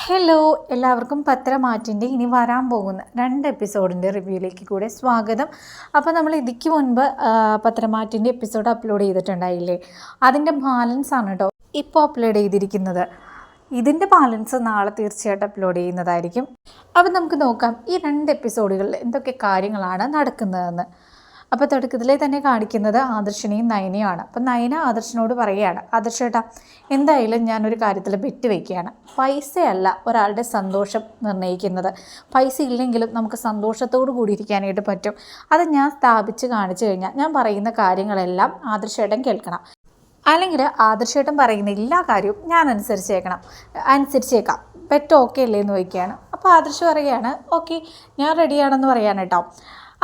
Hello എല്ലാവർക്കും പത്രമാറ്റിന്റെ ഇനി വരാൻ പോകുന്ന രണ്ട് എപ്പിസോഡിന്റെ റിവ്യൂയിലേക്ക് കൂടെ സ്വാഗതം. അപ്പോൾ നമ്മൾ ഇതിക്ക് മുൻപ് പത്രമാറ്റിന്റെ എപ്പിസോഡ് അപ്ലോഡ് ചെയ്തിട്ടുണ്ടായില്ലേ? അതിന്റെ ബാലൻസ് ആണ് കേട്ടോ ഇപ്പോൾ അപ്ലോഡ് ചെയ്തിരിക്കുന്നത്. ഇതിന്റെ ബാലൻസ് നാളെ തീർച്ചയായിട്ടും അപ്ലോഡ് ചെയ്യുന്നതായിരിക്കും. അപ്പം നമുക്ക് നോക്കാം ഈ രണ്ട് എപ്പിസോഡുകളിൽ എന്തൊക്കെ കാര്യങ്ങളാണ് നടക്കുന്നതെന്ന്. അപ്പോൾ തുടക്കത്തിലേ തന്നെ കാണിക്കുന്നത് ആദർശിനെയും നയനയുമാണ്. അപ്പം നയന ആദർശനോട് പറയുകയാണ് ആദർശേട്ടാ എന്തായാലും ഞാനൊരു കാര്യത്തിൽ ബെറ്റ് വയ്ക്കുകയാണ് പൈസയല്ല ഒരാളുടെ സന്തോഷം നിർണയിക്കുന്നത് പൈസ ഇല്ലെങ്കിലും നമുക്ക് സന്തോഷത്തോടു കൂടി ഇരിക്കാനായിട്ട് പറ്റും. അത് ഞാൻ സ്ഥാപിച്ച് കാണിച്ചു കഴിഞ്ഞാൽ ഞാൻ പറയുന്ന കാര്യങ്ങളെല്ലാം ആദർശേട്ടൻ കേൾക്കണം. അല്ലെങ്കിൽ ആദർശേട്ടൻ പറയുന്ന എല്ലാ കാര്യവും ഞാൻ അനുസരിച്ചേക്കണം അനുസരിച്ചേക്കാം. പെറ്റ് ഓക്കെ അല്ലേ എന്ന് ചോദിക്കുകയാണ്. അപ്പോൾ ആദർശ് പറയുകയാണ് ഓക്കെ ഞാൻ റെഡിയാണെന്ന് പറയാൻ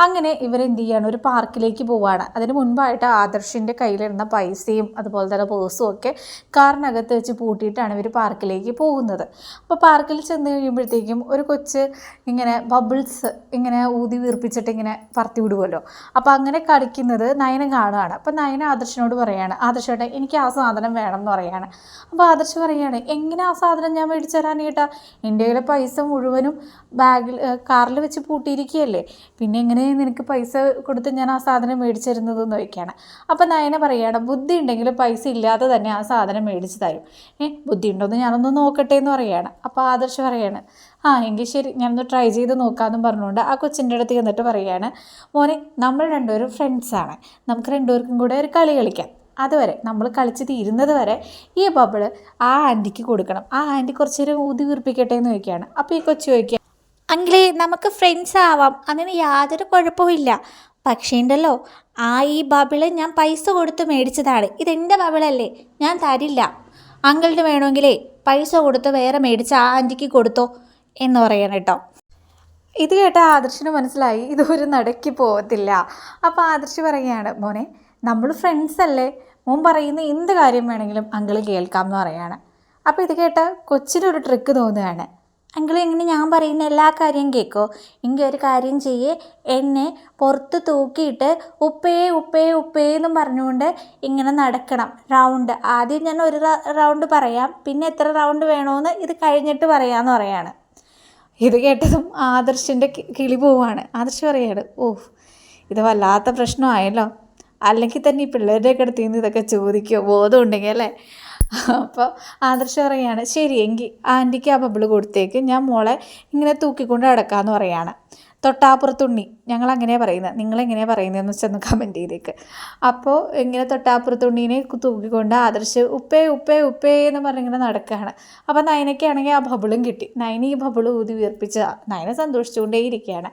അങ്ങനെ ഇവരെന്ത് ചെയ്യാണ്? ഒരു പാർക്കിലേക്ക് പോവുകയാണ് അതിന് മുൻപായിട്ട് ആദർശിന്റെ കയ്യിലിരുന്ന പൈസയും അതുപോലെ തന്നെ പേഴ്സും ഒക്കെ കാറിനകത്ത് വെച്ച് പൂട്ടിയിട്ടാണ് ഇവർ പാർക്കിലേക്ക് പോകുന്നത്. അപ്പോൾ പാർക്കിൽ ചെന്ന് കഴിയുമ്പോഴത്തേക്കും ഒരു കൊച്ച് ഇങ്ങനെ ബബിൾസ് ഇങ്ങനെ ഊതി വീർപ്പിച്ചിട്ട് ഇങ്ങനെ പറത്തി വിടുമല്ലോ അപ്പോൾ അങ്ങനെ കളിക്കുന്നത് നയന കാണുകയാണ് അപ്പോൾ നയന ആദർശിനോട് പറയാണ് ആദർശോട്ടെ എനിക്ക് ആ സാധനം വേണം എന്ന് പറയാണ്. അപ്പോൾ ആദർശ് പറയാണ് എങ്ങനെ ആ സാധനം ഞാൻ മേടിച്ചു തരാനേട്ടാ എന്റെ കയ്യിലെ പൈസ മുഴുവനും ബാഗിൽ കാറിൽ വെച്ച് പൂട്ടിയിരിക്കുകയല്ലേ. പിന്നെ എങ്ങനെ നിനക്ക് പൈസ കൊടുത്ത് ഞാൻ ആ സാധനം മേടിച്ചു തരുന്നത് എന്ന് ചോദിക്കുകയാണ്. അപ്പം നയന പറയുകയാണ് ബുദ്ധി ഉണ്ടെങ്കിൽ പൈസ ഇല്ലാതെ തന്നെ ആ സാധനം മേടിച്ച് തരും. ഏ ബുദ്ധി ഉണ്ടോയെന്ന് ഞാനൊന്ന് നോക്കട്ടെ എന്ന് പറയുകയാണ്. അപ്പോൾ ആദർശ് പറയാണ് ആ എങ്കിൽ ശരി ഞാനൊന്ന് ട്രൈ ചെയ്ത് നോക്കാമെന്നും പറഞ്ഞുകൊണ്ട് ആ കൊച്ചിന്റെ അടുത്ത് ചെന്നിട്ട് പറയുകയാണ് മോനെ നമ്മൾ രണ്ടുപേരും ഫ്രണ്ട്സാണ് നമുക്ക് രണ്ടുപേർക്കും കൂടെ ഒരു കളി കളിക്കാം. അതുവരെ നമ്മൾ കളിച്ച് തീരുന്നത് വരെ ഈ ബബിൾ ആ ആന്റിക്ക് കൊടുക്കണം. ആ ആന്റി കുറച്ചൊരു ഊതി വീർപ്പിക്കട്ടെ എന്ന് ചോദിക്കുകയാണ്. അപ്പോൾ ഈ കൊച്ചു ചോദിക്കുക അങ്കിളേ നമുക്ക് ഫ്രണ്ട്സ് ആവാം. അങ്ങനെ യാതൊരു കുഴപ്പമില്ല പക്ഷേ ഉണ്ടല്ലോ ആ ഈ ബബിൾ ഞാൻ പൈസ കൊടുത്ത് മേടിച്ചതാണ്. ഇതെന്റെ ബബിളല്ലേ ഞാൻ തരില്ല. അങ്കിളിന് വേണമെങ്കിലേ പൈസ കൊടുത്ത് വേറെ മേടിച്ച് ആ ആന്റിക്ക് കൊടുത്തോ എന്ന് പറയണം കേട്ടോ. ഇത് കേട്ട ആദർശിന് മനസ്സിലായി ഇതൊരു നടക്ക് പോകത്തില്ല. അപ്പോൾ ആദർശ് പറയുകയാണ് മോനെ നമ്മൾ ഫ്രണ്ട്സ് അല്ലേ? മോൻ പറയുന്ന എന്ത് കാര്യം വേണമെങ്കിലും അങ്കിൾ കേൾക്കാം എന്ന് പറയാണ്. അപ്പോൾ ഇത് കേട്ട കൊച്ചിനൊരു ട്രിക്ക് തോന്നുകയാണ്. അങ്കിൾ ഇങ്ങനെ ഞാൻ പറയുന്ന എല്ലാ കാര്യം കേൾക്കോ എങ്കിൽ ഒരു കാര്യം ചെയ്യേ. എന്നെ പുറത്ത് തൂക്കിയിട്ട് ഉപ്പേ ഉപ്പേ ഉപ്പേ എന്നും പറഞ്ഞുകൊണ്ട് ഇങ്ങനെ നടക്കണം. റൗണ്ട്. ആദ്യം ഞാൻ ഒരു റൗണ്ട് പറയാം. പിന്നെ എത്ര റൗണ്ട് വേണമെന്ന് ഇത് കഴിഞ്ഞിട്ട് പറയാമെന്ന് പറയാണ്. ഇത് കേട്ടതും ആദർശിന്റെ കിളി പോവാണ്. ആദർശ് പറയാണ് ഓ ഇത് വല്ലാത്ത പ്രശ്നമായല്ലോ. അല്ലെങ്കിൽ തന്നെ ഈ പിള്ളേരുടെയൊക്കെ അടുത്ത് നിന്ന് ഇതൊക്കെ ചോദിക്കുമോ ബോധമുണ്ടെങ്കിൽ അല്ലേ? അപ്പോൾ ആദർശ് പറയാണ് ശരി എങ്കിൽ ആന്റിക്ക് ആ ബബിൾ കൊടുത്തേക്ക്. ഞാൻ മോളെ ഇങ്ങനെ തൂക്കിക്കൊണ്ട് അടക്കാമെന്ന് പറയാണ്. തൊട്ടാപ്പുറത്തുണ്ണി. ഞങ്ങൾ അങ്ങനെ പറയുന്നത്. നിങ്ങൾ നിങ്ങളെങ്ങനെയാണ് പറയുന്നതെന്ന് വെച്ചൊന്ന് കമന്റ് ചെയ്തേക്ക്. അപ്പോൾ ഇങ്ങനെ തൊട്ടാപ്പുറത്തുണ്ണീനെ തൂക്കിക്കൊണ്ട് ആദർശ് ഉപ്പേ ഉപ്പേ ഉപ്പേ എന്ന് പറഞ്ഞിങ്ങനെ നടക്കുകയാണ് അപ്പോൾ നയനയ്ക്കാണെങ്കിൽ ആ ബബിളും കിട്ടി. നയന ഈ ബബിൾ ഊതി വീർപ്പിച്ച നയന സന്തോഷിച്ചുകൊണ്ടേയിരിക്കുകയാണ്.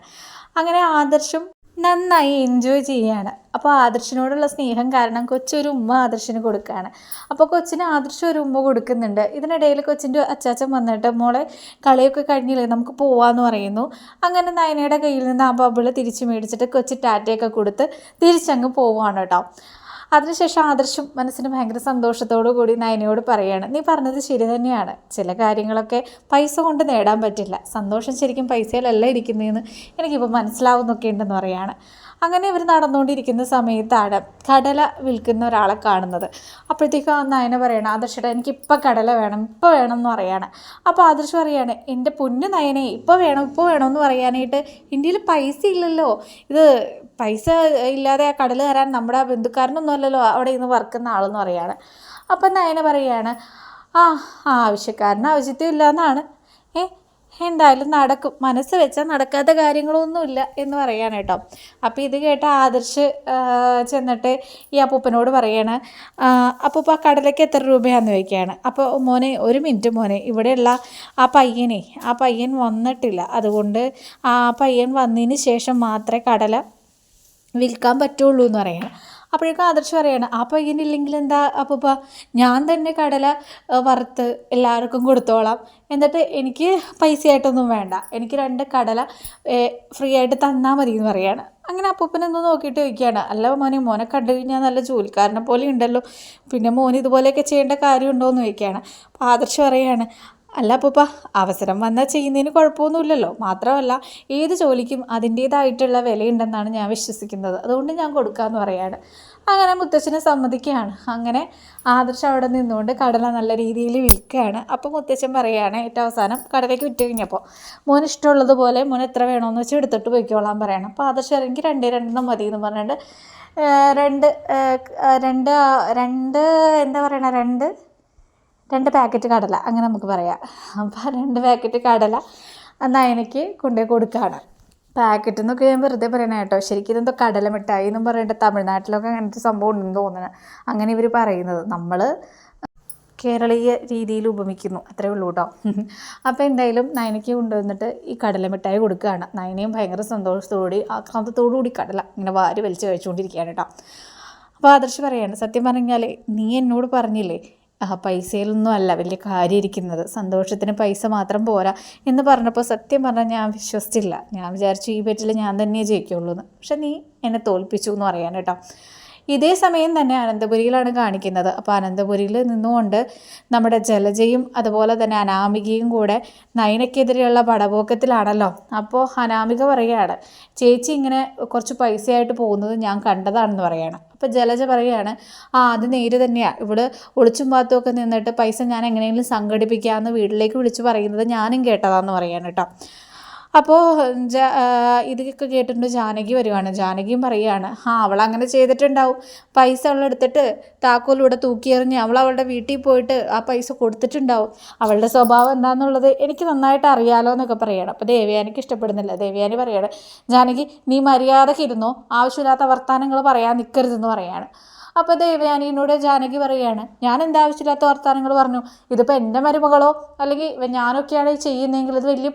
അങ്ങനെ ആദർശും നന്നായി എൻജോയ് ചെയ്യുകയാണ് അപ്പോൾ ആദർശിനോടുള്ള സ്നേഹം കാരണം കൊച്ചൊരു ഉമ്മ ആദർശിന് കൊടുക്കുകയാണ് അപ്പോൾ കൊച്ചിന് ആദർശ ഒരു ഉമ്മ കൊടുക്കുന്നുണ്ട്. ഇതിനിടയിൽ കൊച്ചിന്റെ അച്ചാച്ചൻ വന്നിട്ട് മോളെ കളിയൊക്കെ കഴിഞ്ഞില്ലേ? നമുക്ക് പോവാന്ന് പറയുന്നു. അങ്ങനെ നയനയുടെ കയ്യിൽ നിന്ന് ആ ബബിൾ തിരിച്ച് മേടിച്ചിട്ട് കൊച്ചി ടാറ്റയൊക്കെ കൊടുത്ത് തിരിച്ചങ്ങ് പോവുകയാണ് കേട്ടോ. അതിനുശേഷം ആദർശം മനസ്സിന് ഭയങ്കര സന്തോഷത്തോടു കൂടി നയനയോട് പറയുകയാണ് നീ പറഞ്ഞത് ശരി തന്നെയാണ്. ചില കാര്യങ്ങളൊക്കെ പൈസ കൊണ്ട് നേടാൻ പറ്റില്ല. സന്തോഷം ശരിക്കും പൈസയിലല്ല ഇരിക്കുന്നതെന്ന് എനിക്കിപ്പോൾ മനസ്സിലാവുന്നൊക്കെ ഉണ്ടെന്ന് പറയാണ്. അങ്ങനെ ഇവർ നടന്നുകൊണ്ടിരിക്കുന്ന സമയത്താണ് കടല വിൽക്കുന്ന ഒരാളെ കാണുന്നത്. അപ്പോഴത്തേക്കും നയന പറയണം ആദർശേട്ടാ എനിക്ക് ഇപ്പം കടല വേണം ഇപ്പോൾ വേണം എന്ന് പറയാണ്. അപ്പോൾ ആദർശ് പറയാണ് എന്റെ പൊന്നു നയനെ ഇപ്പോൾ വേണം ഇപ്പോൾ വേണം എന്ന് പറയാനായിട്ട് ഇന്ത്യയിൽ പൈസ ഇല്ലല്ലോ. ഇത് പൈസ ഇല്ലാതെ ആ കടൽ കയറാൻ നമ്മുടെ ബന്ധുക്കാരനൊന്നും അല്ലല്ലോ അവിടെ ഇന്ന് വർക്കുന്ന ആളെന്ന് പറയാണ്. അപ്പം നയന പറയാണ് ആ ആവശ്യക്കാരന് ആവശ്യത്തില്ല എന്നാണ്. ഏ എന്തായാലും നടക്കും. മനസ്സ് വെച്ചാൽ നടക്കാത്ത കാര്യങ്ങളൊന്നുമില്ല എന്ന് പറയാണ് കേട്ടോ. അപ്പോൾ ഇത് കേട്ട ആദർശ് ചെന്നിട്ട് ഈ അപ്പൂപ്പനോട് പറയാണ് അപ്പൂപ്പ കടലയ്ക്ക് എത്ര രൂപയാണെന്ന് ചോദിക്കുകയാണ്. അപ്പോൾ മോനെ ഒരു മിനിറ്റ് മോനെ ഇവിടെയുള്ള ആ പയ്യനെ ആ പയ്യൻ വന്നിട്ടില്ല. അതുകൊണ്ട് ആ പയ്യൻ വന്നതിന് ശേഷം മാത്രമേ കടല വിൽക്കാൻ പറ്റുള്ളൂ എന്ന് പറയണം. അപ്പോഴേക്കും ആദർശ് പറയാണ് ആ പയ്യനില്ലെങ്കിൽ എന്താ അപ്പൂപ്പ? ഞാൻ തന്നെ കടല വറുത്ത് എല്ലാവർക്കും കൊടുത്തോളാം. എന്നിട്ട് എനിക്ക് പൈസയായിട്ടൊന്നും വേണ്ട. എനിക്ക് രണ്ട് കടല ഫ്രീ ആയിട്ട് തന്നാൽ മതി എന്ന് പറയാണ്. അങ്ങനെ അപ്പൂപ്പനെന്ന് നോക്കിയിട്ട് ചോദിക്കുകയാണ് അല്ല മോനെ മോനെ കണ്ടു കഴിഞ്ഞാൽ നല്ല ജോലിക്കാരനെ പോലെ ഉണ്ടല്ലോ. പിന്നെ മോൻ ഇതുപോലെയൊക്കെ ചെയ്യേണ്ട കാര്യമുണ്ടോ എന്ന് ചോദിക്കുകയാണ്. അപ്പോൾ ആദർശ് പറയാണ് അല്ല അപ്പൂപ്പ അവസരം വന്നാൽ ചെയ്യുന്നതിന് കുഴപ്പമൊന്നുമില്ലല്ലോ. മാത്രമല്ല ഏത് ജോലിക്കും അതിന്റേതായിട്ടുള്ള വിലയുണ്ടെന്നാണ് ഞാൻ വിശ്വസിക്കുന്നത്. അതുകൊണ്ട് ഞാൻ കൊടുക്കാമെന്ന് പറയാണ്. അങ്ങനെ മുത്തച്ഛനെ സമ്മതിക്കുകയാണ്. അങ്ങനെ ആദർശം അവിടെ നിന്നുകൊണ്ട് കടല നല്ല രീതിയിൽ വിൽക്കുകയാണ്. അപ്പോൾ മുത്തച്ഛൻ പറയുകയാണ് ഏറ്റവും അവസാനം കടലയ്ക്ക് വിറ്റ് കഴിഞ്ഞപ്പോൾ മോൻ ഇഷ്ടമുള്ളതുപോലെ മോൻ എത്ര വേണമെന്ന് വെച്ചാൽ എടുത്തിട്ട് പോയിക്കോളാൻ പറയണം. അപ്പോൾ ആദർശം ഇറങ്ങി രണ്ടേ രണ്ടെണ്ണം മതി എന്ന് പറഞ്ഞിട്ട് രണ്ട് രണ്ട് രണ്ട് എന്താ പറയണ രണ്ട് രണ്ട് പാക്കറ്റ് കടല അങ്ങനെ നമുക്ക് പറയാം. അപ്പോൾ രണ്ട് പാക്കറ്റ് കടല നയനയ്ക്ക് കൊണ്ടുപോയി കൊടുക്കുകയാണ് പാക്കറ്റ് എന്നൊക്കെ ഞാൻ വെറുതെ പറയണ കേട്ടോ. ശരിക്കും ഇതെന്തോ കടല മിഠായി എന്നും പറയേണ്ട. തമിഴ്നാട്ടിലൊക്കെ അങ്ങനത്തെ സംഭവം ഉണ്ടെന്ന് തോന്നുന്നത് അങ്ങനെ ഇവർ പറയുന്നത്. നമ്മൾ കേരളീയ രീതിയിൽ ഉപമിക്കുന്നു. അത്രേ ഉള്ളൂ കേട്ടോ. അപ്പോൾ എന്തായാലും നയനയ്ക്ക് കൊണ്ടുവന്നിട്ട് ഈ കടല മിഠായി കൊടുക്കുകയാണ് നയനയും ഭയങ്കര സന്തോഷത്തോടുകൂടി ആക്രാന്തത്തോടുകൂടി കടല ഇങ്ങനെ വാരി വലിച്ച് കഴിച്ചുകൊണ്ടിരിക്കുകയാണ് കേട്ടോ. അപ്പോൾ ആദർശ് പറയുകയാണ് സത്യം പറഞ്ഞാൽ നീ എന്നോട് പറഞ്ഞില്ലേ പൈസയിലൊന്നും അല്ല വലിയ കാര്യം ഇരിക്കുന്നത്. സന്തോഷത്തിന് പൈസ മാത്രം പോരാ എന്ന് പറഞ്ഞപ്പോൾ സത്യം പറഞ്ഞാൽ ഞാൻ വിശ്വസിച്ചില്ല. ഞാൻ വിചാരിച്ചു ഈ ബെറ്റിൽ ഞാൻ തന്നെ ജയിക്കുള്ളൂ എന്ന് പക്ഷെ നീ എന്നെ തോൽപ്പിച്ചു എന്ന് പറയാൻ കേട്ടോ. ഇതേ സമയം തന്നെ അനന്തപുരിയിലാണ് കാണിക്കുന്നത്. അപ്പോൾ അനന്തപുരിയിൽ നിന്നുകൊണ്ട് നമ്മുടെ ജലജയും അതുപോലെ തന്നെ അനാമികയും കൂടെ നയനക്കെതിരെയുള്ള പടപോക്കത്തിലാണല്ലോ. അപ്പോൾ അനാമിക പറയുകയാണ് ചേച്ചി ഇങ്ങനെ കുറച്ച് പൈസയായിട്ട് പോകുന്നത് ഞാൻ കണ്ടതാണെന്ന് പറയുകയാണ് അപ്പോൾ ജലജ പറയുകയാണ് ആ അത് നേര് തന്നെയാണ് ഇവിടെ ഒളിച്ചും പാത്തും ഒക്കെ നിന്നിട്ട് പൈസ ഞാൻ എങ്ങനെയെങ്കിലും സംഘടിപ്പിക്കാമെന്ന് വീട്ടിലേക്ക് വിളിച്ച് പറയുന്നത് ഞാനും കേട്ടതാന്ന് പറയാണ് കേട്ടോ. അപ്പോൾ ജ ഇതൊക്കെ കേട്ടിട്ട് ജാനകി വരുവാണ്. ജാനകിയും പറയുകയാണ് ആ അവൾ അങ്ങനെ ചെയ്തിട്ടുണ്ടാവും. പൈസ അവൾ എടുത്തിട്ട് താക്കോലിവിടെ തൂക്കിയെറിഞ്ഞ് അവൾ അവളുടെ വീട്ടിൽ പോയിട്ട് ആ പൈസ കൊടുത്തിട്ടുണ്ടാവും. അവളുടെ സ്വഭാവം എന്താണെന്നുള്ളത് എനിക്ക് നന്നായിട്ട് അറിയാലോ എന്നൊക്കെ പറയണം. അപ്പോൾ ദേവയാനിക്ക് ഇഷ്ടപ്പെടുന്നില്ല. ദേവയാനി പറയാണ് ജാനകി നീ മര്യാദയ്ക്ക് ഇരുന്നോ. ആവശ്യമില്ലാത്ത വർത്തമാനങ്ങൾ പറയാൻ നിൽക്കരുതെന്ന് പറയാണ്. അപ്പോൾ ദേവയാനിയോട് ജാനകി പറയുകയാണ് ഞാൻ എന്താ ആവശ്യമില്ലാത്ത വർത്തമാനങ്ങൾ പറഞ്ഞു. ഇതിപ്പോൾ എന്റെ മരുമകളോ? അല്ലെങ്കിൽ ഞാനൊക്കെയാണ് ചെയ്യുന്നതെങ്കിൽ ഇത് വലിയ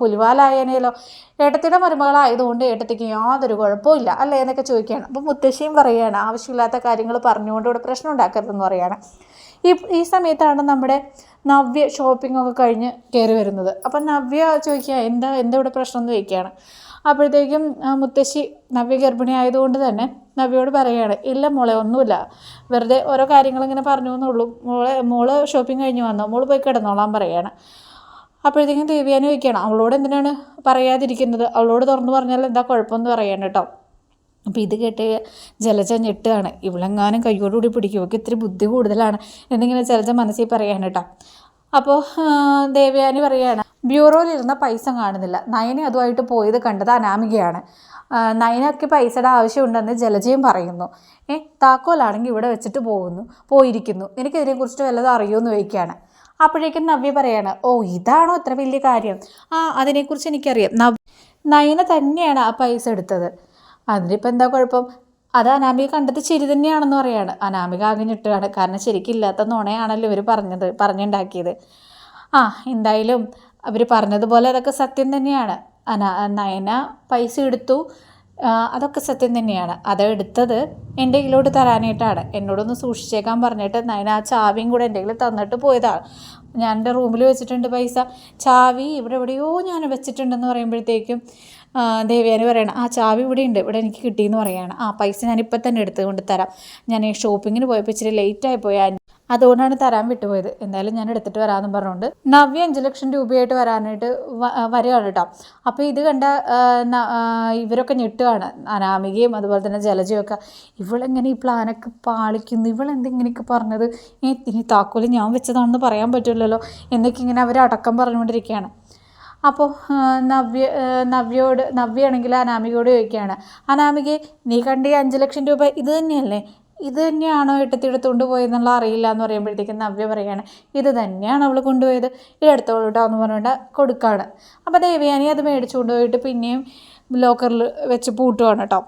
പുലിവാലായേനേലോ? ഏട്ടത്തിയുടെ മരുമകളായതുകൊണ്ട് ഏട്ടത്തിക്ക് യാതൊരു കുഴപ്പമില്ല അല്ലേ? എന്നൊക്കെ ചോദിക്കുകയാണ്. അപ്പോൾ മുത്തശ്ശിയും പറയുകയാണ് ആവശ്യമില്ലാത്ത കാര്യങ്ങൾ പറഞ്ഞുകൊണ്ട് ഇവിടെ പ്രശ്നം ഉണ്ടാക്കരുതെന്ന് പറയുകയാണ്. ഈ ഈ സമയത്താണ് നമ്മുടെ നവ്യ ഷോപ്പിംഗ് ഒക്കെ കഴിഞ്ഞ് കയറി വരുന്നത്. അപ്പം നവ്യ ചോദിക്കുക എന്താ എന്താ ഇവിടെ പ്രശ്നം? എന്ന് ചോദിക്കുകയാണ്. അപ്പോഴത്തേക്കും മുത്തശ്ശി നവ്യ ഗർഭിണി ആയതുകൊണ്ട് തന്നെ നവ്യയോട് പറയുകയാണ് ഇല്ല മോളെ ഒന്നുമില്ല. വെറുതെ ഓരോ കാര്യങ്ങളിങ്ങനെ പറഞ്ഞു എന്നുള്ളൂ മോളെ മോൾ ഷോപ്പിംഗ് കഴിഞ്ഞ് വന്നോ. മോൾ പോയി കിടന്നോളാൻ പറയുകയാണ്. അപ്പോഴത്തേക്കും ദേവിയാനി ചോദിക്കുകയാണ് അവളോട് എന്തിനാണ് പറയാതിരിക്കുന്നത്? അവളോട് തുറന്നു പറഞ്ഞാൽ എന്താ കുഴപ്പമെന്ന് പറയാണ് കേട്ടോ. അപ്പോൾ ഇത് കേട്ട് ജലജ ഞെട്ടുകയാണ്. ഇവളെങ്ങാനും കൈയോടുകൂടി പിടിക്കും ഇവൾക്ക് ഇത്തിരി ബുദ്ധി കൂടുതലാണ്. എന്നിങ്ങനെ ജലജ മനസ്സിൽ പറയാണ് കേട്ടോ. അപ്പോൾ ദേവയാനി പറയാണ് ബ്യൂറോയിലിരുന്ന പൈസ കാണുന്നില്ല. നയനെ അതുമായിട്ട് പോയത് കണ്ടത് അനാമികയാണ്. നയനക്ക് പൈസയുടെ ആവശ്യമുണ്ടെന്ന് ജലജയും പറയുന്നു. ഏ താക്കോലാണെങ്കിൽ ഇവിടെ വെച്ചിട്ട് പോകുന്നു പോയിരിക്കുന്നു. എനിക്കിതിനെക്കുറിച്ച് വല്ലതും അറിയുമെന്ന് ചോദിക്കുകയാണ്. അപ്പോഴേക്കും നവ്യ പറയാണ് ഓ ഇതാണോ ഇത്ര വലിയ കാര്യം? ആ അതിനെക്കുറിച്ച് എനിക്കറിയാം. നവ് നയന തന്നെയാണ് ആ പൈസ എടുത്തത്. അതിനിപ്പോൾ എന്താ കുഴപ്പം? അത് അനാമിക കണ്ടത് ശരി തന്നെയാണെന്ന് പറയാണ്. അനാമിക ആകെ ഞെട്ടുകയാണ്. കാരണം ശരിക്കും ഇല്ലാത്ത നുണയാണല്ലോ ഇവർ പറഞ്ഞത് പറഞ്ഞുണ്ടാക്കിയത്. ആ എന്തായാലും അവർ പറഞ്ഞതുപോലെ അതൊക്കെ സത്യം തന്നെയാണ്. അനാ നയന പൈസ എടുത്തു. അതൊക്കെ സത്യം തന്നെയാണ്. അത് എടുത്തത് എന്റെ കയ്യിലോട്ട് തരാനായിട്ടാണ്. എന്നോടൊന്ന് സൂക്ഷിച്ചേക്കാൻ പറഞ്ഞിട്ട് നയന ആ ചാവിയും കൂടെ എന്റെ കയ്യിൽ തന്നിട്ട് പോയതാണ്. ഞാൻ എന്റെ റൂമിൽ വെച്ചിട്ടുണ്ട് പൈസ. ചാവി ഇവിടെ എവിടെയോ ഞാൻ വെച്ചിട്ടുണ്ടെന്ന് പറയുമ്പോഴത്തേക്കും ദേവയാനി പറയണം ആ ചാവി ഇവിടെ ഉണ്ട് ഇവിടെ എനിക്ക് കിട്ടിയെന്ന് പറയാണ്. ആ പൈസ ഞാൻ ഇപ്പം തന്നെ എടുത്ത് കൊണ്ട് തരാം. ഞാൻ ഷോപ്പിങ്ങിന് പോയപ്പോൾ ഇച്ചിരി ലേറ്റായി ആൻ അതുകൊണ്ടാണ് തരാൻ വിട്ടുപോയത്. എന്തായാലും ഞാൻ എടുത്തിട്ട് വരാമെന്നും പറഞ്ഞുകൊണ്ട് നവ്യ അഞ്ച് ലക്ഷം രൂപയായിട്ട് വരാനായിട്ട് വരികയാണ് കേട്ടോ. അപ്പോൾ ഇത് കണ്ട ഇവരൊക്കെ ഞെട്ടുകയാണ് അനാമികയും അതുപോലെ തന്നെ ജലജയൊക്കെ ഇവളെങ്ങനെ ഈ പ്ലാനൊക്കെ പാളിക്കുന്നു? ഇവളെന്തെങ്ങനെയൊക്കെ പറഞ്ഞത്? ഇനി താക്കോൽ ഞാൻ വെച്ചതാണെന്ന് പറയാൻ പറ്റില്ലല്ലോ? എന്നൊക്കെ ഇങ്ങനെ അവർ അടക്കം പറഞ്ഞുകൊണ്ടിരിക്കുകയാണ്. അപ്പോൾ നവ്യ നവ്യയോട് നവ്യയാണെങ്കിൽ അനാമികയോട് ചോദിക്കുകയാണ്. അനാമികയെ നീ കണ്ടി അഞ്ച് ലക്ഷം രൂപ ഇത് തന്നെയല്ലേ? ഇത് തന്നെയാണോ ഏട്ടത്തി പോയതെന്നുള്ള അറിയില്ല എന്ന് പറയുമ്പോഴത്തേക്കും നവ്യ പറയുകയാണ് ഇത് തന്നെയാണ് അവൾ കൊണ്ടുപോയത്. ഇത് എടുത്തോളൂ കേട്ടോ എന്ന് പറഞ്ഞുകൊണ്ട് കൊടുക്കുകയാണ്. അപ്പോൾ ദേവയാനി അത് മേടിച്ചു കൊണ്ടുപോയിട്ട് പിന്നെയും ലോക്കറിൽ വെച്ച് പൂട്ടുകയാണ് കേട്ടോ.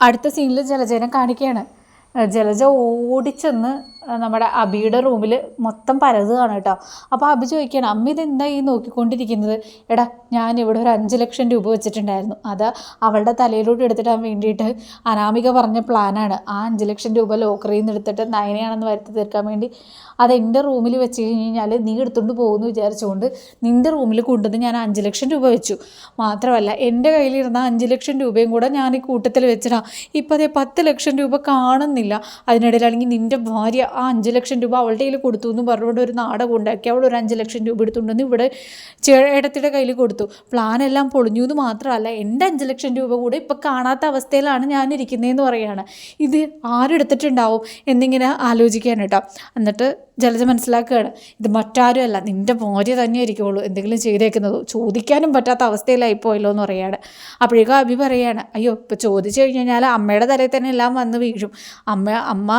അടുത്ത സീനിൽ ജലജേനെ കാണിക്കുകയാണ്. ജലജ ഓടിച്ചെന്ന് നമ്മുടെ അബിയുടെ റൂമിൽ മൊത്തം പരതുകയാണ് കേട്ടോ. അപ്പോൾ അബി ചോദിക്കുകയാണ് അമ്മ ഇതെന്താ ഈ നോക്കിക്കൊണ്ടിരിക്കുന്നത്? എടാ ഞാൻ ഇവിടെ ഒരു അഞ്ച് ലക്ഷം രൂപ വെച്ചിട്ടുണ്ടായിരുന്നു. അത് അവളുടെ തലയിലോട്ട് എടുത്തിടാൻ വേണ്ടിയിട്ട് അനാമിക പറഞ്ഞ പ്ലാനാണ്. ആ അഞ്ച് ലക്ഷം രൂപ ലോക്കറിയിൽ നിന്ന് എടുത്തിട്ട് നയനയാണെന്ന് വരുത്തി തീർക്കാൻ വേണ്ടി അത് എന്റെ റൂമിൽ വെച്ച് കഴിഞ്ഞ് കഴിഞ്ഞാൽ നീ എടുത്തുകൊണ്ട് പോകുമെന്ന് വിചാരിച്ചുകൊണ്ട് നിന്റെ റൂമിൽ കൊണ്ടുവന്ന് ഞാൻ അഞ്ച് ലക്ഷം രൂപ വെച്ചു. മാത്രമല്ല എന്റെ കയ്യിലിരുന്ന അഞ്ച് ലക്ഷം രൂപയും കൂടെ ഞാൻ ഈ കൂട്ടത്തിൽ വെച്ചിടാം. ഇപ്പം അതേ പത്ത് ലക്ഷം രൂപ കാണുന്നില്ല. കൊടുക്കണില്ല അതിനിടയിലാണെങ്കിൽ നിന്റെ ഭാര്യ ആ അഞ്ച് ലക്ഷം രൂപ അവളുടെ കയ്യിൽ കൊടുത്തു എന്ന് പറഞ്ഞുകൊണ്ട് ഒരു നാടകം ഉണ്ടാക്കി. അവൾ ഒരു അഞ്ച് ലക്ഷം രൂപ എടുത്തുണ്ടെന്ന് ഇവിടെ ചേട്ടത്തിയുടെ കയ്യിൽ കൊടുത്തു. പ്ലാൻ എല്ലാം പൊളിഞ്ഞു എന്ന് മാത്രമല്ല എന്റെ അഞ്ച് ലക്ഷം രൂപ കൂടെ ഇപ്പം കാണാത്ത അവസ്ഥയിലാണ് ഞാൻ ഇരിക്കുന്നതെന്ന് പറയുകയാണ് ഇത് ആരെടുത്തിട്ടുണ്ടാവും എന്നിങ്ങനെ ആലോചിക്കാൻ കേട്ടോ. എന്നിട്ട് ജലജ മനസ്സിലാക്കുകയാണ് ഇത് മറ്റാരും അല്ല നിന്റെ ഭാര്യ തന്നെ ആയിരിക്കുള്ളൂ എന്തെങ്കിലും ചെയ്തേക്കുന്നത്. ചോദിക്കാനും പറ്റാത്ത അവസ്ഥയിലായി പോയല്ലോ എന്ന് പറയാണ് അപ്പോഴേക്കും അഭി പറയാണ് അയ്യോ ഇപ്പോൾ ചോദിച്ചു കഴിഞ്ഞു കഴിഞ്ഞാൽ അമ്മയുടെ തലയിൽ തന്നെ എല്ലാം വന്ന് വീഴും. അമ്മ അമ്മ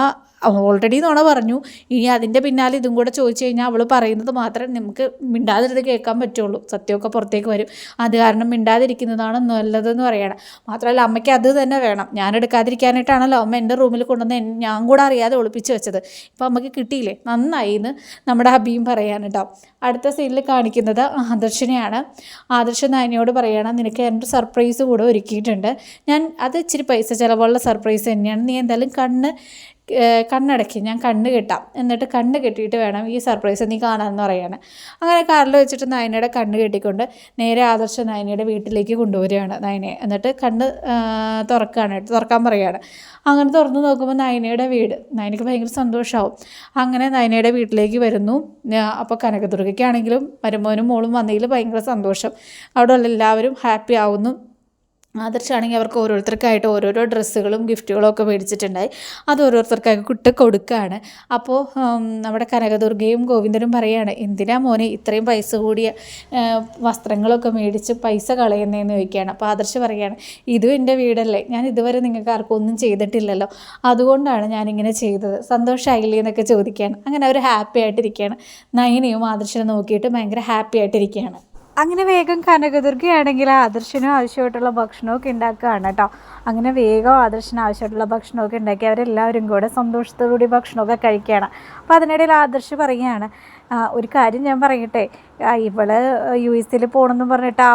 ഓൾറെഡി നുണ പറഞ്ഞു. ഇനി അതിന്റെ പിന്നാലെ ഇതും കൂടെ ചോദിച്ചു കഴിഞ്ഞാൽ അവൾ പറയുന്നത് മാത്രമേ നമുക്ക് മിണ്ടാതിരുന്ന് കേൾക്കാൻ പറ്റുള്ളൂ. സത്യമൊക്കെ പുറത്തേക്ക് വരും. അത് കാരണം മിണ്ടാതിരിക്കുന്നതാണ് നല്ലതെന്ന് പറയണം. മാത്രമല്ല അമ്മയ്ക്ക് അത് തന്നെ വേണം. ഞാൻ എടുക്കാതിരിക്കാനായിട്ടാണല്ലോ അമ്മ എന്റെ റൂമിൽ കൊണ്ടുവന്ന് ഞാൻ കൂടെ അറിയാതെ ഒളിപ്പിച്ച് വെച്ചത്. ഇപ്പം അമ്മയ്ക്ക് കിട്ടിയില്ലേ? നന്നായി എന്ന് നമ്മുടെ ഹബീം പറയാൻ കേട്ടോ അടുത്ത സീനിൽ കാണിക്കുന്നത് ആദർശനെയാണ്. ആദർശ നായനയോട് പറയണം നിനക്ക് എന്റെ സർപ്രൈസ് കൂടെ ഒരുക്കിയിട്ടുണ്ട്. ഞാൻ അത് ഇച്ചിരി പൈസ ചിലവുള്ള സർപ്രൈസ് തന്നെയാണ്. നീ എന്തായാലും കണ്ണ് കണ്ണടക്കി ഞാൻ കണ്ണ് കെട്ടാം. എന്നിട്ട് കണ്ണ് കെട്ടിയിട്ട് വേണം ഈ സർപ്രൈസ് നീ കാണാമെന്ന് പറയാണ് അങ്ങനെ കാറിൽ വെച്ചിട്ട് നയനയുടെ കണ്ണ് കെട്ടിക്കൊണ്ട് നേരെ ആദർശ നയനയുടെ വീട്ടിലേക്ക് കൊണ്ടുവരികയാണ് നയനയെ എന്നിട്ട് കണ്ണ് തുറക്കാനായിട്ട് തുറക്കാൻ പറയുകയാണ്. അങ്ങനെ തുറന്ന് നോക്കുമ്പോൾ നയനയുടെ വീട്. നയനയ്ക്ക് ഭയങ്കര സന്തോഷമാവും അങ്ങനെ നയനയുടെ വീട്ടിലേക്ക് വരുന്നു. അപ്പോൾ കനകദുർഗയ്ക്കാണെങ്കിലും മരുമോനും മോളും വന്നതിൽ ഭയങ്കര സന്തോഷം. അവിടെയുള്ള എല്ലാവരും ഹാപ്പി ആവുന്നു. ആദർശാണെങ്കിൽ അവർക്ക് ഓരോരുത്തർക്കായിട്ട് ഓരോരോ ഡ്രസ്സുകളും ഗിഫ്റ്റുകളും ഒക്കെ മേടിച്ചിട്ടുണ്ടായി. അത് ഓരോരുത്തർക്കായി കുട്ടി കൊടുക്കുകയാണ് അപ്പോൾ നമ്മുടെ കനകദുർഗയും ഗോവിന്ദനും പറയുകയാണ് എന്തിനാ മോനെ ഇത്രയും പൈസ കൂടിയ വസ്ത്രങ്ങളൊക്കെ മേടിച്ച് പൈസ കളയുന്നതെന്ന് ചോദിക്കുകയാണ്. അപ്പോൾ ആദർശ് പറയുകയാണ് ഇതും എന്റെ വീടല്ലേ. ഞാൻ ഇതുവരെ നിങ്ങൾക്ക് ആർക്കും ഒന്നും ചെയ്തിട്ടില്ലല്ലോ. അതുകൊണ്ടാണ് ഞാനിങ്ങനെ ചെയ്തത്. സന്തോഷമായില്ലേ എന്നൊക്കെ ചോദിക്കുകയാണ്. അങ്ങനെ അവർ ഹാപ്പി ആയിട്ടിരിക്കുകയാണ്. നയനയും ആദർശനെ നോക്കിയിട്ട് ഭയങ്കര ഹാപ്പി ആയിട്ടിരിക്കുകയാണ്. അങ്ങനെ വേഗം കനകദുർഗയാണെങ്കിൽ ആദർശനും ആവശ്യമായിട്ടുള്ള ഭക്ഷണമൊക്കെ ഉണ്ടാക്കുകയാണ് കേട്ടോ. അങ്ങനെ വേഗം ആദർശന് ആവശ്യമായിട്ടുള്ള ഭക്ഷണമൊക്കെ ഉണ്ടാക്കി അവരെല്ലാവരും കൂടെ സന്തോഷത്തോടുകൂടി ഭക്ഷണമൊക്കെ കഴിക്കുകയാണ്. അപ്പോൾ അതിനിടയിൽ ആദർശ് പറയുകയാണ് ഒരു കാര്യം ഞാൻ പറയട്ടെ ഇവൾ യു എസിൽ പോകണമെന്ന് പറഞ്ഞിട്ട് ആ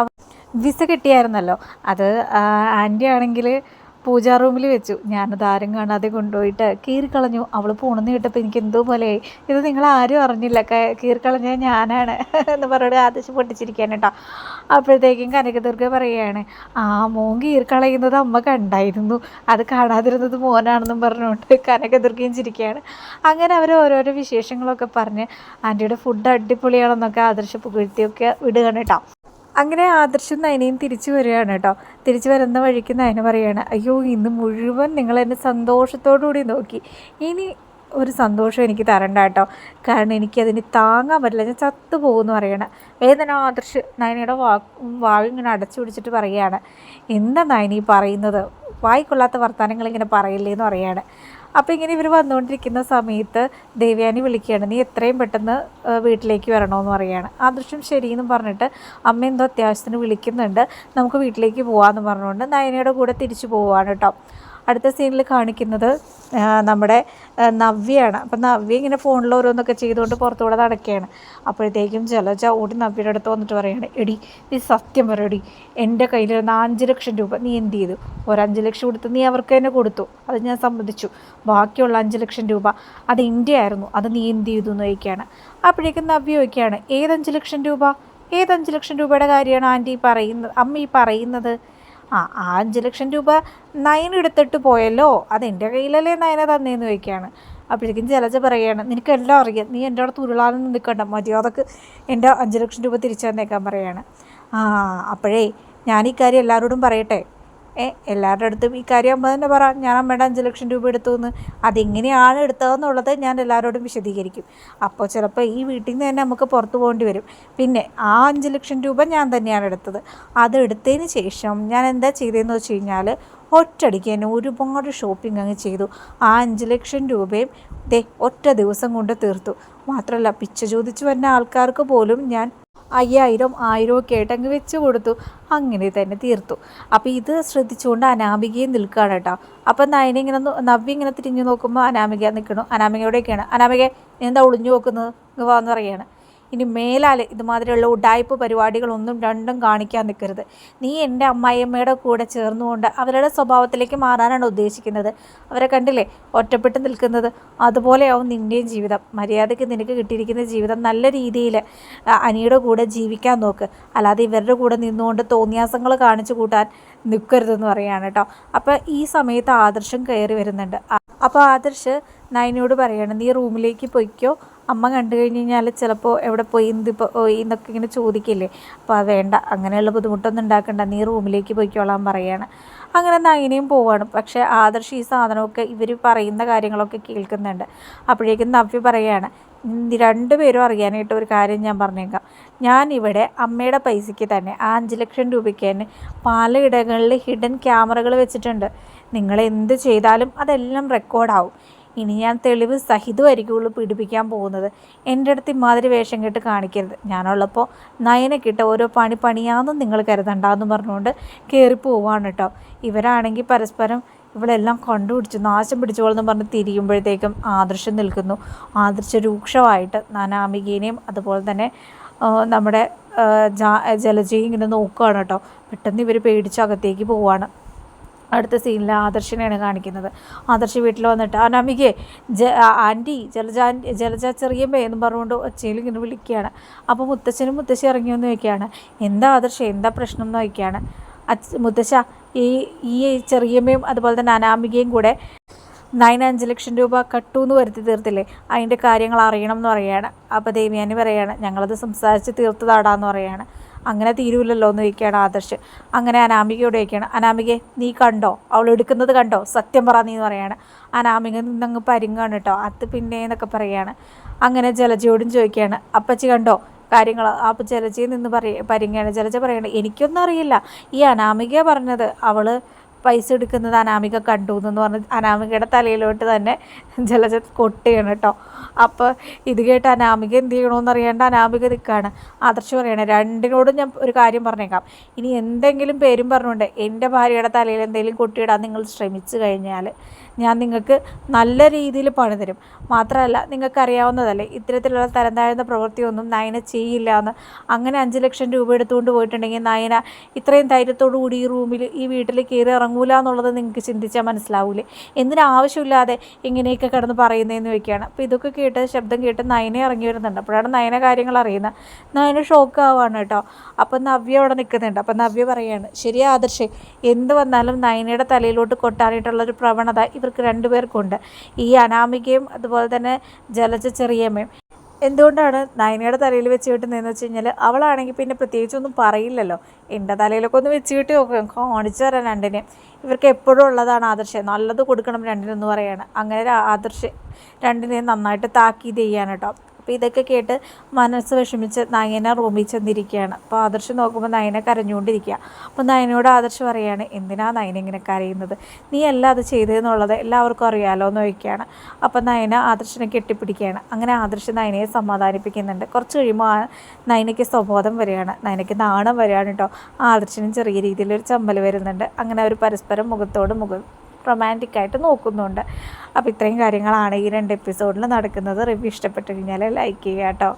വിസ കിട്ടിയായിരുന്നല്ലോ. അത് ആന്റി ആണെങ്കിൽ പൂജാ റൂമിൽ വെച്ചു. ഞാനത് ആരും കാണാതെ കൊണ്ടുപോയിട്ട് കീറിക്കളഞ്ഞു അവൾ പോണെന്ന് കേട്ടപ്പോൾ എനിക്ക് എന്തോ പോലെയായി. ഇത് നിങ്ങൾ ആരും അറിഞ്ഞില്ല. കീറിക്കളഞ്ഞ ഞാനാണ് എന്ന് പറഞ്ഞിട്ട് ആദർശ് പൊട്ടിച്ചിരിക്കാൻ കേട്ടോ. അപ്പോഴത്തേക്കും കനകദുർഗ പറയുകയാണ് ആ മോൻ കീറിക്കളയുന്നത് അമ്മ കണ്ടായിരുന്നു. അത് കാണാതിരുന്നത് മോനാണെന്നും പറഞ്ഞുകൊണ്ട് കനകദുർഗയും ചിരിക്കുകയാണ്. അങ്ങനെ അവർ ഓരോരോ വിശേഷങ്ങളൊക്കെ പറഞ്ഞ് ആന്റിയുടെ ഫുഡ് അടിപൊളിയാണെന്നൊക്കെ ആദർശ പുകഴ്ത്തിയൊക്കെ വിടുകയാണ് കേട്ടോ. അങ്ങനെ ആദർശം നയനയും തിരിച്ചു വരികയാണ് കേട്ടോ. തിരിച്ചു വരുന്ന വഴിക്ക് നയന പറയാണ് അയ്യോ ഇന്ന് മുഴുവൻ നിങ്ങൾ എന്നെ സന്തോഷത്തോടു കൂടി നോക്കി. ഇനി ഒരു സന്തോഷം എനിക്ക് തരണ്ട കേട്ടോ. കാരണം എനിക്കതിന് താങ്ങാൻ പറ്റില്ല. ഞാൻ ചത്തു പോകുമെന്ന് പറയണം. വേദന ആദർശ് നയനയുടെ വാ വാവിങ്ങനെ അടച്ചു പിടിച്ചിട്ട് പറയുകയാണ് എന്താ നയനീ പറയുന്നത്? വായിക്കൊള്ളാത്ത വർത്തമാനങ്ങൾ ഇങ്ങനെ പറയില്ലേ എന്ന് പറയാണ്. അപ്പോൾ ഇങ്ങനെ ഇവർ വന്നുകൊണ്ടിരിക്കുന്ന സമയത്ത് ദേവയാനി വിളിക്കുകയാണ് നീ എത്രയും പെട്ടെന്ന് വീട്ടിലേക്ക് വരണമെന്ന് പറയുകയാണ് ആ ദൃശ്യം ശരിയെന്ന് പറഞ്ഞിട്ട് അമ്മ എന്തോ അത്യാവശ്യത്തിന് വിളിക്കുന്നുണ്ട് നമുക്ക് വീട്ടിലേക്ക് പോകാമെന്ന് പറഞ്ഞുകൊണ്ട് നയനയുടെ കൂടെ തിരിച്ചു പോവുകയാണ് കേട്ടോ അടുത്ത സീനിൽ കാണിക്കുന്നത് നമ്മുടെ നവ്യയാണ്. അപ്പം നവ്യ ഇങ്ങനെ ഫോണിൽ ഓരോന്നൊക്കെ ചെയ്തുകൊണ്ട് പുറത്തുകൂടെ നടക്കുകയാണ്. അപ്പോഴത്തേക്കും ജലജ ഓടി നവ്യയുടെ അടുത്ത് വന്നിട്ട് പറയുകയാണ് എടി നീ സത്യം പറയടി എന്റെ കയ്യിലിരുന്ന അഞ്ച് ലക്ഷം രൂപ നീ എന്ത് ചെയ്തു? ഒരു അഞ്ച് ലക്ഷം കൊടുത്ത് നീ അവർക്ക് തന്നെ കൊടുത്തു. അത് ഞാൻ സമ്മതിച്ചു. ബാക്കിയുള്ള അഞ്ച് ലക്ഷം രൂപ അത് എന്റെ ആയിരുന്നു അത് നീ എന്ത് ചെയ്തു? എന്ന് ചോദിക്കുകയാണ്. അപ്പോഴേക്കും നവ്യ ചോദിക്കുകയാണ് ഏതഞ്ച് ലക്ഷം രൂപ? ഏതഞ്ച് ലക്ഷം രൂപയുടെ കാര്യമാണ് ആന്റി പറയുന്നത് അമ്മ ഈ പറയുന്നത്? ആ ആ അഞ്ച് ലക്ഷം രൂപ നയൻ എടുത്തിട്ട് പോയല്ലോ. അത് എന്റെ കയ്യിലല്ലേ നയന തന്നേന്ന് ചോദിക്കുകയാണ്. അപ്പോഴേക്കും ജലജ പറയുകയാണ് നിനക്ക് എല്ലാം അറിയാം. നീ എന്റെ അടുത്ത് ഉരുളാനൊന്നും നിൽക്കണ്ട. മര്യാദയ്ക്ക് എന്റെ അഞ്ച് ലക്ഷം രൂപ തിരിച്ചു തന്നേക്കാൻ പറയുകയാണ് ആ അപ്പോഴേ ഞാൻ ഈ കാര്യം എല്ലാവരോടും പറയട്ടെ. ഏ എല്ലാവരുടെ അടുത്തും ഈ കാര്യം അമ്മ തന്നെ പറ. ഞാൻ അമ്മയുടെ അഞ്ച് ലക്ഷം രൂപ എടുത്തു എന്ന് അതെങ്ങനെയാണ് എടുത്തതെന്നുള്ളത് ഞാൻ എല്ലാവരോടും വിശദീകരിക്കും. അപ്പോൾ ചിലപ്പോൾ ഈ വീട്ടിൽ നിന്ന് തന്നെ നമുക്ക് പുറത്തു പോകേണ്ടി വരും. പിന്നെ ആ അഞ്ച് ലക്ഷം രൂപ ഞാൻ തന്നെയാണ് എടുത്തത്. അത് എടുത്തതിന് ശേഷം ഞാൻ എന്താ ചെയ്തതെന്ന് വെച്ച് കഴിഞ്ഞാൽ ഒറ്റടിക്ക് തന്നെ ഒരുപാട് ഷോപ്പിംഗ് അങ്ങ് ചെയ്തു. ആ അഞ്ച് ലക്ഷം രൂപയും ദേ ഒറ്റ ദിവസം കൊണ്ട് തീർത്തു. മാത്രമല്ല പിച്ച ചോദിച്ചു വരുന്ന ആൾക്കാർക്ക് പോലും ഞാൻ അയ്യായിരം ആയിരം ഒക്കെ ആയിട്ട് അങ്ങ് വെച്ച് കൊടുത്തു. അങ്ങനെ തന്നെ തീർത്തു. അപ്പോൾ ഇത് ശ്രദ്ധിച്ചുകൊണ്ട് അനാമികയും നിൽക്കുകയാണ് കേട്ടോ. അപ്പം നയന ഇങ്ങനെ നവ്യ ഇങ്ങനെ തിരിഞ്ഞു നോക്കുമ്പോൾ അനാമിക നിൽക്കണു അനാമികയോടെയൊക്കെയാണ് അനാമിക എന്താ ഒളിഞ്ഞു നോക്കുന്നത് എന്ന് പറയാണ് ഇനി മേലാൽ ഇതുമാതിരിയുള്ള ഉഡായ്പ പരിപാടികളൊന്നും രണ്ടും കാണിക്കാൻ നിൽക്കരുത്. നീ എന്റെ അമ്മായിയമ്മയുടെ കൂടെ ചേർന്നുകൊണ്ട് അവരുടെ സ്വഭാവത്തിലേക്ക് മാറാനാണ് ഉദ്ദേശിക്കുന്നത്. അവരെ കണ്ടില്ലേ? ഒറ്റപ്പെട്ട് നിൽക്കുന്നത്. അതുപോലെയാവും നിന്റെയും ജീവിതം. മര്യാദയ്ക്ക് നിനക്ക് കിട്ടിയിരിക്കുന്ന ജീവിതം നല്ല രീതിയിൽ അനിയുടെ കൂടെ ജീവിക്കാൻ നോക്ക്. അല്ലാതെ ഇവരുടെ കൂടെ നിന്നുകൊണ്ട് തോന്നിയാസങ്ങൾ കാണിച്ചു കൂട്ടാൻ നിൽക്കരുതെന്ന് പറയാണ് കേട്ടോ. അപ്പോൾ ഈ സമയത്ത് ആദർശം കയറി വരുന്നുണ്ട്. അപ്പോൾ ആദർശ് നയനോട് പറയാണ് നീ റൂമിലേക്ക് പൊയ്ക്കോ. അമ്മ കണ്ടു കഴിഞ്ഞ് കഴിഞ്ഞാൽ ചിലപ്പോൾ എവിടെ പോയി എന്തിപ്പോൾ എന്നൊക്കെ ഇങ്ങനെ ചോദിക്കില്ലേ. അപ്പോൾ അത് വേണ്ട അങ്ങനെയുള്ള ബുദ്ധിമുട്ടൊന്നും ഉണ്ടാക്കണ്ട നീ റൂമിലേക്ക് പൊയ്ക്കോളാൻ പറയാണ്. അങ്ങനെ നയനയും പോവാണ്. പക്ഷേ ആദർശ് ഈ സാധനമൊക്കെ ഇവർ പറയുന്ന കാര്യങ്ങളൊക്കെ കേൾക്കുന്നുണ്ട്. അപ്പോഴേക്കും നവ്യ പറയാണ് രണ്ടുപേരും അറിയാനായിട്ട് ഒരു കാര്യം ഞാൻ പറഞ്ഞേക്കാം. ഞാനിവിടെ അമ്മയുടെ പൈസയ്ക്ക് തന്നെ ആ അഞ്ച് ലക്ഷം രൂപയ്ക്ക് തന്നെ പലയിടങ്ങളിൽ ഹിഡൻ ക്യാമറകൾ വെച്ചിട്ടുണ്ട്. നിങ്ങൾ എന്ത് ചെയ്താലും അതെല്ലാം റെക്കോർഡാവും. ഇനി ഞാൻ തെളിവ് സഹിതമായിരിക്കുള്ളൂ പീഡിപ്പിക്കാൻ പോകുന്നത്. എന്റെ അടുത്ത് ഇമാതിരി വേഷം കേട്ട് കാണിക്കരുത്. ഞാനുള്ളപ്പോൾ നയനെ കിട്ട ഓരോ പണി പണിയാന്നും നിങ്ങൾ കരുതണ്ടെന്ന് പറഞ്ഞുകൊണ്ട് കയറി പോവാണ് കേട്ടോ. ഇവരാണെങ്കിൽ പരസ്പരം ഇവളെല്ലാം കണ്ടുപിടിച്ചു നാശം പിടിച്ചോളെന്ന് പറഞ്ഞ് തിരിയുമ്പോഴത്തേക്കും ആദർശം നിൽക്കുന്നു. ആദർശ രൂക്ഷമായിട്ട് നാനാമികേനെയും അതുപോലെ തന്നെ നമ്മുടെ ജലജയും ഇങ്ങനെ നോക്കുകയാണ് കേട്ടോ. പെട്ടെന്ന് ഇവർ പേടിച്ച് അകത്തേക്ക് പോവാണ്. അടുത്ത സീനിൽ ആദർശനെയാണ് കാണിക്കുന്നത്. ആദർശ് വീട്ടിൽ വന്നിട്ട് അനാമികയെ ജ ആന്റി ജലജ ജലജ ചെറിയമ്മേ എന്ന് പറഞ്ഞുകൊണ്ട് ഒച്ചയിൽ ഇങ്ങനെ വിളിക്കുകയാണ്. അപ്പോൾ മുത്തച്ഛനും മുത്തശ്ശി ഇറങ്ങി വന്ന് ചോദിക്കുകയാണ് എന്താ ആദർശ എന്താ പ്രശ്നം? എന്ന് ചോദിക്കുകയാണ്. അച്ഛ മുത്തശ്ശ ഈ ഈ ചെറിയമ്മയും അതുപോലെ തന്നെ അനാമികയും കൂടെ നയൻ അഞ്ച് ലക്ഷം രൂപ കട്ടു എന്ന് വരുത്തി തീർത്തില്ലേ? അതിന്റെ കാര്യങ്ങൾ അറിയണം എന്ന് പറയുകയാണ്. അപ്പോൾ ദേവിയാനി പറയുകയാണ് ഞങ്ങളത് സംസാരിച്ച് തീർത്തതാടാന്ന് പറയാണ് അങ്ങനെ തീരൂലല്ലോ എന്ന് ചോദിക്കുകയാണ് ആദർശ്. അങ്ങനെ അനാമികയോട് ചോദിക്കുകയാണ് നീ കണ്ടോ? അവൾ എടുക്കുന്നത് കണ്ടോ? സത്യം പറ നീ എന്ന് പറയാണ് അനാമിക നിന്നങ്ങ് പരിങ്ങാണ് കേട്ടോ. അത് പിന്നെ എന്നൊക്കെ പറയുകയാണ്. അങ്ങനെ ജലജയോടും ചോദിക്കുകയാണ് അപ്പച്ചി കണ്ടോ കാര്യങ്ങൾ? അപ്പോൾ ജലജയിൽ നിന്ന് പറയ പരിങ്ങയാണ് ജലജ പറയണത് എനിക്കൊന്നും അറിയില്ല. ഈ അനാമിക പറഞ്ഞത്. അവൾ പൈസ എടുക്കുന്നത് അനാമിക കണ്ടു എന്ന് പറഞ്ഞ് അനാമികയുടെ തലയിലോട്ട് തന്നെ ജലജ കൊട്ടുകയാണ് കേട്ടോ. അപ്പോൾ ഇത് കേട്ട് അനാമിക എന്ത് ചെയ്യണമെന്ന് അറിയാണ്ട് അനാമിക നിൽക്കുകയാണ് ആദർശ് പറയണേ രണ്ടിനോടും ഞാൻ ഒരു കാര്യം പറഞ്ഞേക്കാം. ഇനി എന്തെങ്കിലും പേരും പറഞ്ഞുകൊണ്ട് എന്റെ ഭാര്യയുടെ തലയിൽ എന്തെങ്കിലും കൊട്ടിയിടാൻ നിങ്ങൾ ശ്രമിച്ചു കഴിഞ്ഞാൽ ഞാൻ നിങ്ങൾക്ക് നല്ല രീതിയിൽ പണിതരും മാത്രമല്ല നിങ്ങൾക്കറിയാവുന്നതല്ലേ ഇത്തരത്തിലുള്ള തരം താഴ്ന്ന പ്രവൃത്തിയൊന്നും നയന ചെയ്യില്ല എന്ന്. അങ്ങനെ അഞ്ച് ലക്ഷം രൂപ എടുത്തുകൊണ്ട് പോയിട്ടുണ്ടെങ്കിൽ നയന ഇത്രയും ധൈര്യത്തോടു കൂടി ഈ റൂമിൽ ഈ വീട്ടിൽ കയറി ഇറങ്ങൂല എന്നുള്ളത് നിങ്ങൾക്ക് ചിന്തിച്ചാൽ മനസ്സിലാവൂലേ. എന്തിനാവശ്യമില്ലാതെ ഇങ്ങനെയൊക്കെ കിടന്ന് പറയുന്നതെന്ന് ചോദിക്കുകയാണ്. അപ്പോൾ ഇതൊക്കെ കേട്ട് ശബ്ദം കേട്ട് നയന ഇറങ്ങി വരുന്നുണ്ട്. അപ്പോഴാണ് നയന കാര്യങ്ങൾ അറിയുന്നത്. നയന ഷോക്ക് ആവാണ് കേട്ടോ. അപ്പം നവ്യ അവിടെ നിൽക്കുന്നുണ്ട്. അപ്പം നവ്യ പറയാണ് ശരി ആദർശേ എന്ത് വന്നാലും നയനയുടെ തലയിലോട്ട് കൊട്ടാനായിട്ടുള്ളൊരു പ്രവണത ഇവർക്ക് രണ്ടുപേർക്കുണ്ട്. ഈ അനാമികയും അതുപോലെ തന്നെ ജലജ ചെറിയമ്മയും. എന്തുകൊണ്ടാണ് നയനയുടെ തലയിൽ വെച്ച് കിട്ടുന്നതെന്ന് വെച്ച് കഴിഞ്ഞാൽ അവളാണെങ്കിൽ പിന്നെ പ്രത്യേകിച്ചൊന്നും പറയില്ലല്ലോ. എന്റെ തലയിലൊക്കെ ഒന്ന് വെച്ച് കിട്ടി നോക്കാം കാണിച്ചു തരാം രണ്ടിനെ. ഇവർക്ക് എപ്പോഴും ഉള്ളതാണ് ആദർശം. നല്ലത് കൊടുക്കണം രണ്ടിനെന്ന് പറയാണ്. അങ്ങനെ ആദർശ് രണ്ടിനെയും നന്നായിട്ട് താക്കീത് ചെയ്യാണ് കേട്ടോ. അപ്പോൾ ഇതൊക്കെ കേട്ട് മനസ്സ് വിഷമിച്ച് നയന റൂമിൽ ചെന്നിരിക്കുകയാണ്. അപ്പോൾ ആദർശ് നോക്കുമ്പോൾ നയന കരഞ്ഞുകൊണ്ടിരിക്കുക. അപ്പോൾ നയനോട് ആദർശ് പറയുകയാണ് എന്തിനാ നയന ഇങ്ങനെ കരയുന്നത്? നീ അല്ല അത് ചെയ്തതെന്നുള്ളത് എല്ലാവർക്കും അറിയാലോ എന്ന് ചോദിക്കുകയാണ്. അപ്പോൾ നയന ആദർശിനെ കെട്ടിപ്പിടിക്കുകയാണ്. അങ്ങനെ ആദർശ് നയനയെ സമാധാനിപ്പിക്കുന്നുണ്ട്. കുറച്ച് കഴിയുമ്പോൾ നയനയ്ക്ക് സ്വബോധം വരികയാണ്. നയനയ്ക്ക് നാണം വരികയാണ് കേട്ടോ. ആദർശിനും ചെറിയ രീതിയിലൊരു ചമ്മൽ വരുന്നുണ്ട്. അങ്ങനെ അവർ പരസ്പരം മുഖത്തോട് മുഖം റൊമാന്റിക് ആയിട്ട് നോക്കുന്നുണ്ട്. അപ്പോൾ ഇത്രയും കാര്യങ്ങളാണ് ഈ രണ്ട് എപ്പിസോഡിൽ നടക്കുന്നത്. റിവ്യൂ ഇഷ്ടപ്പെട്ടു കഴിഞ്ഞാൽ ലൈക്ക് ചെയ്യുക കേട്ടോ